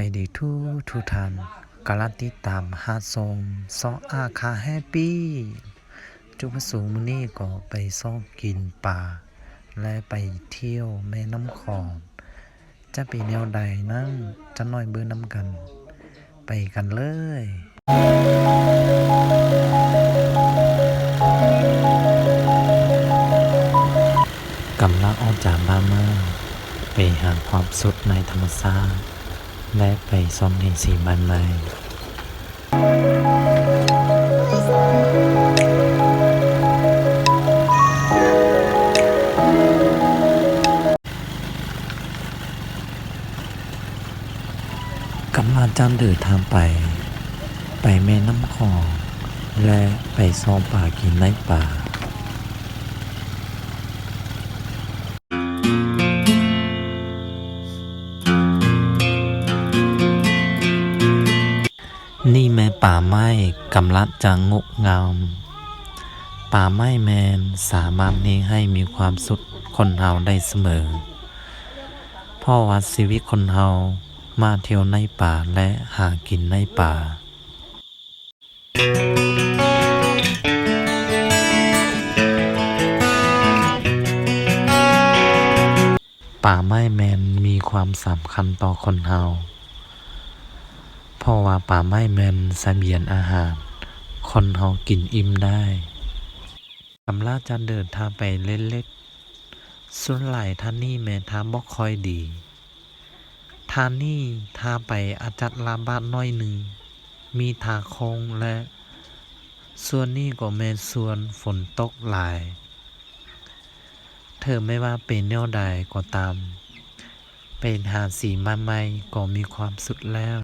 ไปดีทุทุท่านกำลังติตามหาชมซออาคาแฮปปี้จุดประสงมื้อนี้ก็ไปซ่องกินปลาและไปเที่ยวแม่น้ำคองจะเป็นแนวใดนั้นจะน้อยเบิ่งน้ำกัน ไปกันเลยกำลังออกจากบ้านมืองไปหาความสุขในธรรมชาติ และไปชมเห็นสีบ้านใหม่กำลังจะเดินทางไป ไปแม่น้ำคอง และไปซ้อมป่ากินในป่าำลังจะงกงาม ป่าไม้แมนสามารถนี้ให้มีความสุขคนเฮาได้เสมอพราะว่าชีวิตคนเฮามาเที่ยวในป่าและหากินในป่า ป่าไม้แมนมีความสำคัญต่อคนเฮาเพราะว่าป่าไม้แมนเสบียนอาหาร คนเฮากินอิ่มได้กำลาจะเดินทางไปเล็กๆส่วนหลายท่านนี่แม่นทางบ่ค่อยดีทางนี่ทางไปอาจัดลาบาดน้อยหนึ่ง มีทางโค้งและ ส่วนนี้ก็แม่นส่วนฝนตกหลาย เธอไม่ว่าเป็นแนวใดก็ตาม เป็นหาสีมาใหม่ก็มีความสุขแล้ว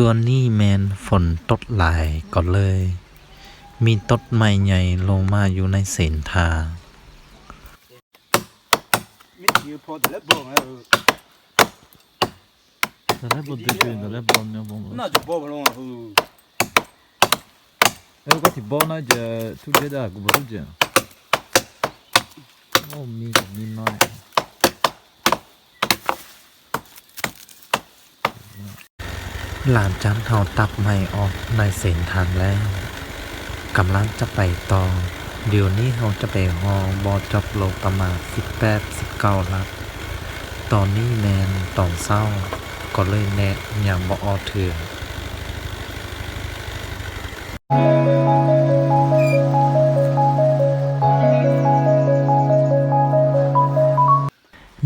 ส่วนนี้แมนฝนตดหลายก็เลย มีตดไม่ใหญ่ลงมาอยู่ในเส้นทางเออก็ที่บอกนจะทุเรียนกูบอกทุเรียนโอ้มีมีน้อ หลานจันเฮาตับไม่ออกในเส้นทางแล้วกำลังจะไปต่อ เดี๋ยวนี้เฮาจะไปฮอบอจบโลประมาณ18 19ลับตอนนี้แมนตอนเศร้า ก็เลยแนะอยังบ่ออเถื่อ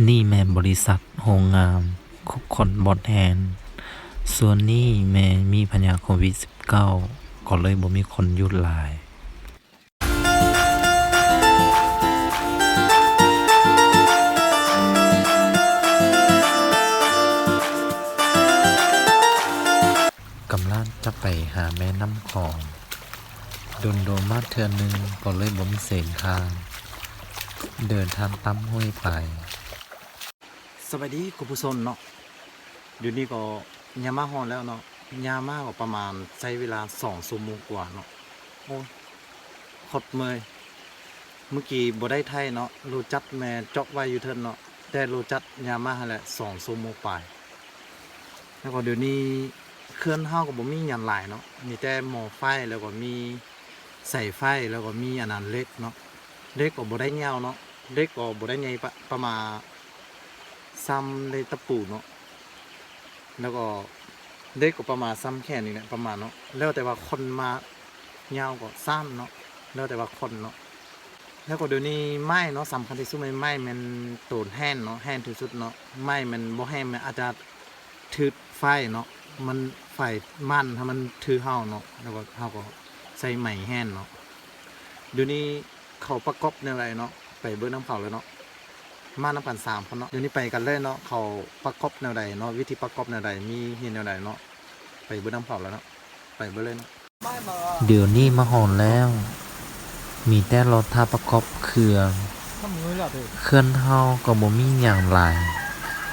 นี่แมนบริษัทโรงงานคุกคนบอดแฮน ส่วนนี้แม่มีพยาโควิด -19 ก็เลยบ่มีคนยุดหลายกำลังจะไปหาแม่น้ำของโดนโดนมาเทือนหนึ่งก็เลยบ่มีเสนทาง เดินทางตั้มห้วยไป สวัสดีคุณผู้ชมเนาะเดี๋ยวนี้ก็ ยามาฮอนแล้วเนาะยามาก็ประมาณใช้เวลาสองชั่วโมงกว่าเนาะโอ้ยขดเมยเมื่อกี้บ่ได้ไทยเนาะรูจัดแม่จอกไว้อยู่เทินเนาะแต่รูจัดยามาหั่นแหละสองชั่วโมงปแล้วก็เดี๋ยวนี้เคลื่อนเฮาก็บ่มีหยังหลายเนาะมีแต่หม้อไฟแล้วก็มีใส่ไฟแล้วก็มีอันนั้นเล็กเนาะเล็กก็บ่ได้ยาเนาะเล็กก็บ่ได้ใหญ่ปะประมาณซ้ำในตะปูเนาะ แล้วก็เล็กกว่าประมาณซ้ำแค่นี้แหละประมาณเนาะแล้วแต่ว่าคนมายาวกว่าซ้ำเนาะแล้วแต่ว่าคนเนาะแล้วก็เดี๋ยวนี้ไม้เนาะสำคัญที่สุดในไม้มันตูนแห้งเนาะแห้งที่สุดเนาะไม้มันบ่แห้งมันอาจจะถืดไฟเนาะมันไฟมันถ้ามันถือเฮาเนาะแล้วก็เฮาก็ใส่ไม้แห้งเนาะเดี๋ยวนี้เขาประกอบในอะไรเนาะไปเบิ่งน้ำเขาเลยเนาะ มาน้ำกันสามคนเนาะเดี๋ยวนี้ไปกันเลยเนาะเขาประกอบแนวใดเนาะวิธีประกอบแนวใดมีเห็นแนวใดเนาะไปเบิ้ลน้ำเผาแล้วเนาะไปเบิ้ลเลยเนาะเดี๋ยวนี้มาหอนแล้ว มีแต่รถท่าประกอบเครื่องเครื่องเฮาก็บ่มีหยังหลาย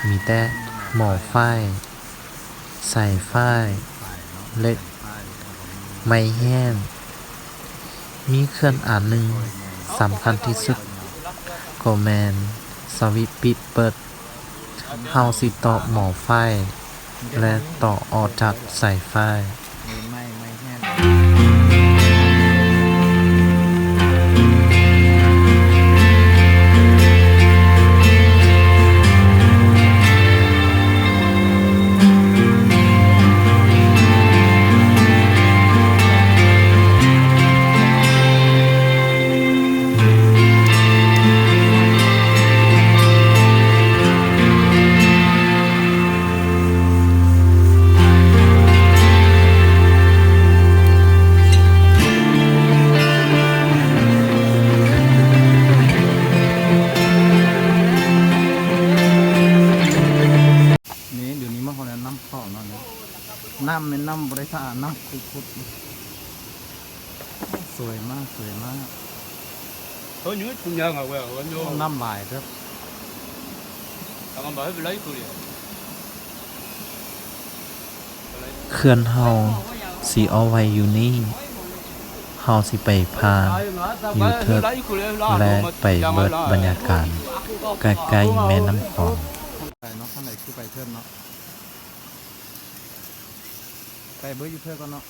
มีแต่หม้อไฟใส่ไฟเล็กไม้แห้ง มีเครื่องอ่านหนึ่งสำคัญที่สุดก็แมน สวิตปิดเปิด เฮาสิต่อหมอไฟ และต่อออกจากสายไฟ ษัทน้ำคุคุดสวยมากสวยมาก Có những cái nhà ngồi quẹo quẹo vô น้ำลายครับ Thằng ông bảo phải lấy tôi đi เคลื่อนเฮาสิเอาไว้อยู่นี่เฮาสิไปพา Như thớt และไปเบิดบรรยากาศใกล้ๆแม่น้ำคลอง ไปเนาะข้างในคือไปเทิร์นเนาะ ไปเบิร์ดอยู่เทิร์นก็เนาะ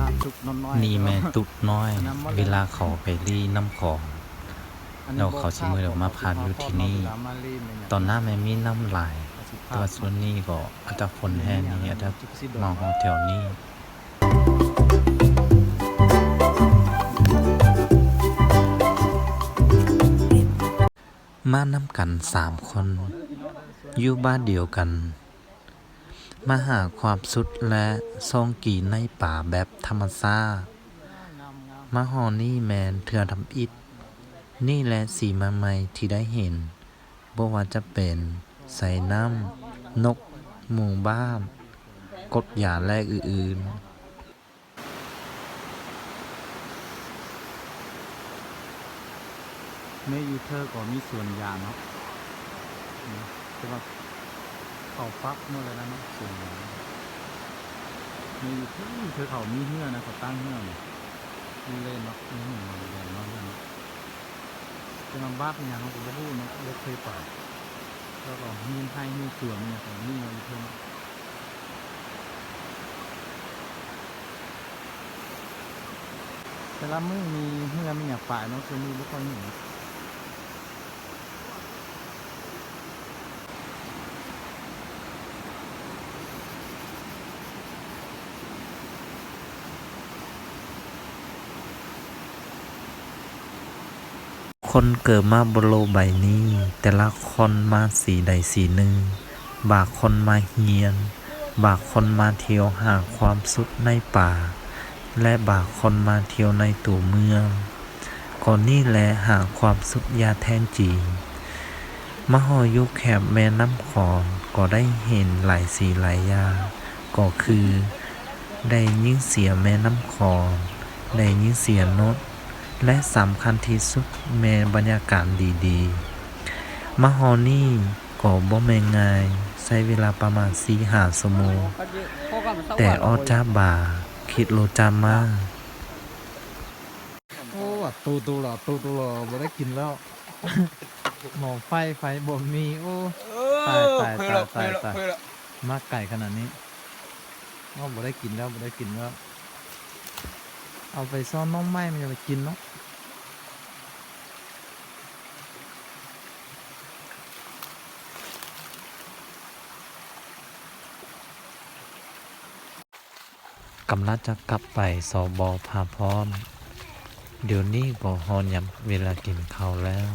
ตามทุกน้อยๆนี่แม่ตุกน้อย เวลาเขาไปรีน้ำของเราเขาชิมือเรามาพานอยู่ที่นี่ ตอนหน้าแม่มีน้ำลาย แตัวาส่วนนี้ก็อาจจะฝนแห้งนี่อาจจะมาฮอแถวนี้มานำกันสามคน อยู่บ้านเดียวกัน มาหาความสุดและซ่องกีในป่าแบบธรรมชาติมาหอนี่แมนเถื่อทำอิฐนี่แหละสีมาใหม่ที่ได้เห็นบ่ว่าจะเป็น ใส่น้ำ นก หมู่บ้านกดยาและอื่น ๆเมยูเทอร์ก็มีส่วนยาเนาะอืมแต่ว่าเขาฟักเมื่อไรนะเนาะส่วนยาเมยูเทอร์เทอเขามีเหื่อนะเขาตั้งเหื่อเนี่ยเล่นเนาะมีเหื่อมาแดงเนาะเรื่องเนาะจะมาบ้าเป็นหยังเขาก็รู้เนาะเล็กเคยไป แล้วก็มีให้มีเสือมีอะไรมีเยูเทอร์เนาะแต่ละมือมีเฮือมีอย่างป่ายเนาะคือมีบุคคลหนึ่ง คนเกิดมาบนโลกใบนี้ แต่ละคนมาสีใดสีหนึ่ง บางคนมาเฮียน บางคนมาเที่ยวหาความสุขในป่า และบางคนมาเที่ยวในตัวเมืองก่อนนี่แหละหาความสุขยาแท้จริงมหอยุคแคบแม่น้ำคองก็ได้เห็นหลายสีหลายยา ก็คือ ได้ยินเสียแม่น้ำคองได้ยินเสียงนก และสำคัญที่สุดแม่บรรยากาศดีๆมาฮอนี่ก็บ่แม่ง่ายใช้เวลาประมาณ4หาชั่วโมงแต่ออจ้าบ่าคิดโลจามาโอ้ตูตูหรอตูตูหรอบ่ได้กินแล้วหมอไฟไฟบ่มีโอ้ Tài, tài, tài, tài, tài, tài, tài. tài มาไก่ขนาดนี้โอ้บ่ได้กินแล้วบ่ได้กินแล้ว เอาไปซ่อนน้องไม้มันจะไปกินเนาะกำลังจะกลับไปสอบอพาพร้อม เดี๋ยวนี้ก็หอนยำเวลากินข้าวแล้ว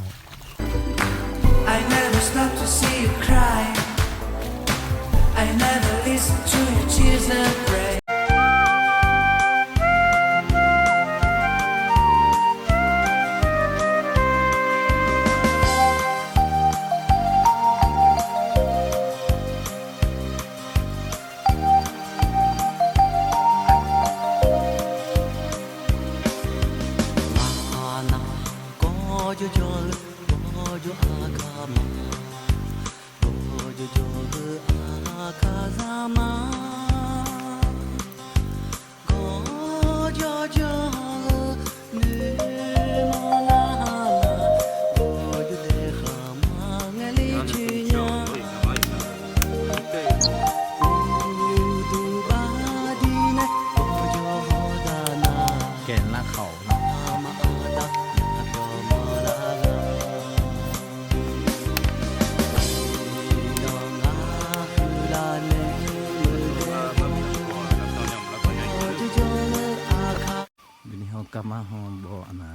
บ่อนะ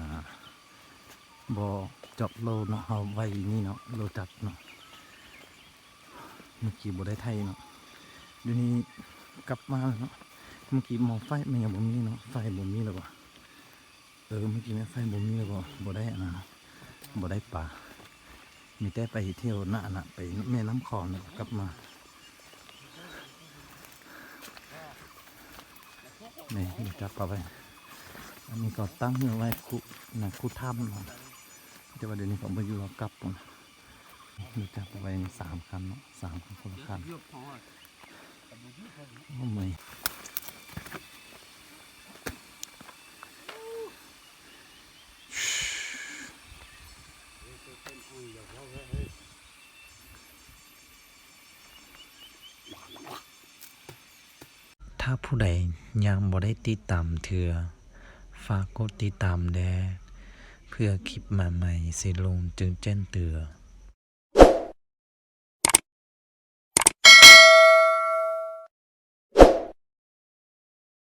บ่จอบโลเนาะเฮาไว้นี่เนาะโลจัดเนาะเมื่อกี้บ่ได้ไทยเนาะเดี๋ยวนี้กลับมาแล้วเนาะเมื่อกี้มองไฟมันยังบ่มีเนาะไฟบ่มีแล้วบ่เออเมื่อกี้แม่ไฟบ่มีแล้วบ่บ่ได้นนั้นเนาะบ่ได้ปลามีแต่ไปเที่ยวหน้าน่ะไปแม่น้ำคลองเนกลับมานี่ยจับเอาไป อันนี้ก็ตั้งเอาไว้คุนะคุถ้ำเนาะแต่ว่าเดี๋ยวนี้ผมไปอยู่รอกลับปุ่นเดี๋ยวจับเอาไว้ในสามคันเนาะสามคันคนละคันโอ้ไม่ถ้าผู้ใดยังบ่ได้ติดตามเถือ ฝากกดติดตามแดเพื่อคลิปใหม่ๆสิลงจึงแจ้งเตือน